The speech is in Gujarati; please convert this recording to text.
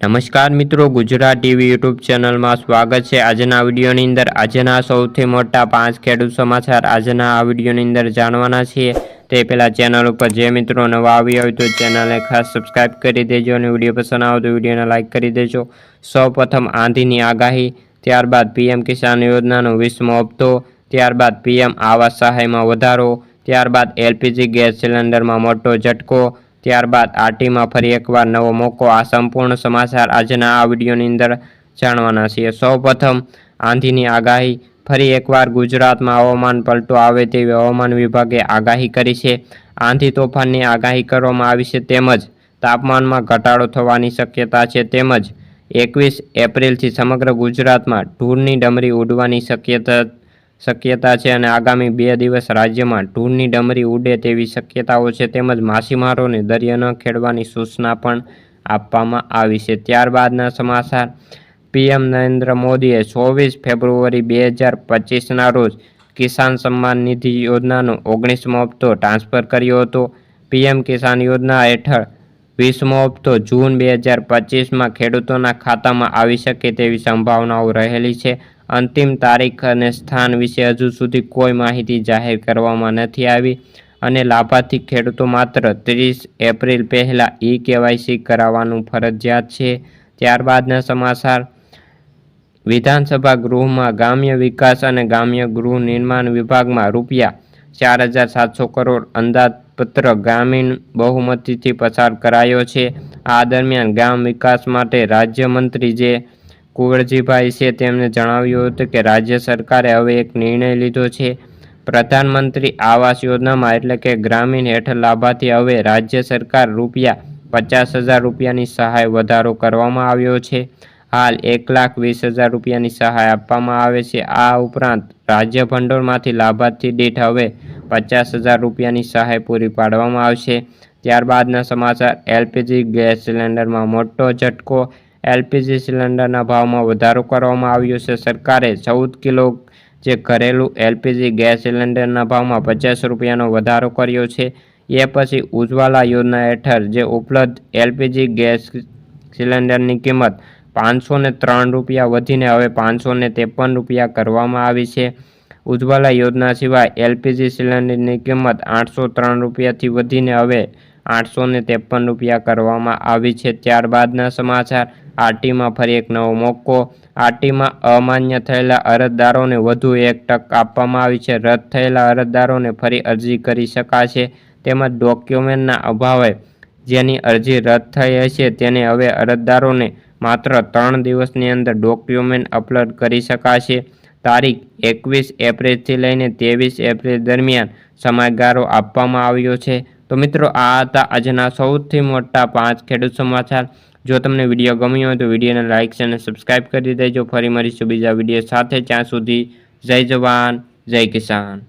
નમસ્કાર મિત્રો, ગુજરાત ટીવી યુટ્યુબ ચેનલમાં સ્વાગત છે. આજના વિડીયોની અંદર આજના સૌથી મોટા પાંચ ખેડૂત સમાચાર આજના આ વિડીયોની અંદર જાણવાના છીએ. તે પહેલાં ચેનલ ઉપર જે મિત્રો નવા આવ્યા હોય તો ચેનલને ખાસ સબસ્ક્રાઈબ કરી દેજો અને વીડિયો પસંદ આવે તો વિડીયોને લાઇક કરી દેજો. સૌપ્રથમ આંધીની આગાહી, ત્યારબાદ પીએમ કિસાન યોજનાનો વીસમો હપ્તો, ત્યારબાદ પીએમ આવાસ સહાયમાં વધારો, ત્યારબાદ એલપીજી ગેસ સિલિન્ડરમાં મોટો ઝટકો ત્યારબાદ આરટીમાં ફરી એકવાર નવો મોકો આ સંપૂર્ણ સમાચાર આજના આ વિડીયોની અંદર જાણવાના છીએ. સૌપ્રથમ, આંધીની આગાહી. ફરી એકવાર ગુજરાતમાં હવામાન પલટો આવે તેવી હવામાન વિભાગે આગાહી કરી છે. આંધી તોફાનની આગાહી કરવામાં આવી છે તેમજ તાપમાનમાં ઘટાડો થવાની શક્યતા છે તેમજ એકવીસ એપ્રિલથી સમગ્ર ગુજરાતમાં ઢૂરની ડમરી ઉડવાની શક્યતા શક્યતા છે અને આગામી બે દિવસ રાજ્યમાં ઢૂરની ડમરી ઉડે તેવી શક્યતાઓ છે. તેમજ માછીમારોને દરિયો ન ખેડવાની સૂચના પણ આપવામાં આવી છે. ત્યારબાદના સમાચાર. પીએમ નરેન્દ્ર મોદીએ ચોવીસ ફેબ્રુઆરી બે હજાર પચીસના રોજ કિસાન સન્માન નિધિ યોજનાનો ઓગણીસમો હપ્તો ટ્રાન્સફર કર્યો હતો. પીએમ કિસાન યોજના હેઠળ વીસમો હપ્તો જૂન બે હજાર પચીસમાં ખેડૂતોના ખાતામાં આવી શકે તેવી સંભાવનાઓ રહેલી છે. અંતિમ તારીખ અને સ્થાન વિશે હજુ સુધી કોઈ માહિતી જાહેર કરવામાં નથી આવી અને લાભાર્થી ખેડૂતો માત્ર ત્રીસ એપ્રિલ પહેલાં ઈ કેવાયસી કરાવવાનું ફરજિયાત છે. ત્યારબાદના સમાચાર. વિધાનસભા ગૃહમાં ગ્રામ્ય વિકાસ અને ગ્રામ્ય ગૃહ નિર્માણ વિભાગમાં રૂપિયા ચાર હજાર સાતસો કરોડ અંદાજપત્ર ગ્રામીણ બહુમતીથી પસાર કરાયો છે. આ દરમિયાન ગ્રામ વિકાસ માટે રાજ્યમંત્રી જે કુંવરજીભાઈ છે તેમણે જણાવ્યું હતું કે રાજ્ય સરકારે હવે એક નિર્ણય લીધો છે. પ્રધાનમંત્રી આવાસ યોજનામાં એટલે કે ગ્રામીણ હેઠળ લાભાર્થી હવે રાજ્ય સરકાર રૂપિયા પચાસ હજાર રૂપિયાની સહાય વધારો કરવામાં આવ્યો છે. હાલ એક લાખ વીસ હજાર રૂપિયાની સહાય આપવામાં આવે છે. આ ઉપરાંત રાજ્ય ભંડોળમાંથી લાભાર્થી દીઠ હવે પચાસ હજાર રૂપિયાની સહાય પૂરી પાડવામાં આવશે. ત્યારબાદના સમાચાર, એલપીજી ગેસ સિલિન્ડરમાં મોટો ઝટકો એલપીજી સિલિન્ડરના ભાવમાં વધારો કરવામાં આવ્યો છે. સરકારે ચૌદ કિલો જે ઘરેલું એલપીજી ગેસ સિલિન્ડરના ભાવમાં પચાસ રૂપિયાનો વધારો કર્યો છે. એ પછી ઉજ્જવલા યોજના હેઠળ જે ઉપલબ્ધ એલપીજી ગેસ સિલિન્ડરની કિંમત પાંચસો ત્રણ રૂપિયા વધીને હવે પાંચસો ને ત્રેપન રૂપિયા કરવામાં આવી છે. ઉજ્જવલા યોજના સિવાય એલપીજી સિલિન્ડરની કિંમત આઠસો ત્રણ રૂપિયાથી વધીને હવે આઠસો ત્રેપન રૂપિયા કરવામાં આવી છે. ત્યારબાદના સમાચાર. આરટીમાં ફરી એક નવો મોકો. આરટીમાં અમાન્ય થયેલા અરજદારોને વધુ એક તક આપવામાં આવી છે. રદ થયેલા અરજદારોને ફરી અરજી કરી શકાશે. તેમજ ડોક્યુમેન્ટના અભાવે જેની અરજી રદ થઈ હશે તેને હવે અરજદારોને માત્ર ત્રણ દિવસની અંદર ડોક્યુમેન્ટ અપલોડ કરી શકાશે. તારીખ એકવીસ એપ્રિલથી લઈને ત્રેવીસ એપ્રિલ દરમિયાન સમયગાળો આપવામાં આવ્યો છે. તો મિત્રો, આ હતા આજના સૌથી મોટા પાંચ ખેડૂત સમાચાર. જો તમને વીડિયો ગમ્યો હોય તો વિડીયોને લાઇક અને સબસ્ક્રાઈબ કરી દેજો. ફરી મળીશું બીજા વીડિયો સાથે. ત્યાં સુધી જય જવાન, જય કિસાન.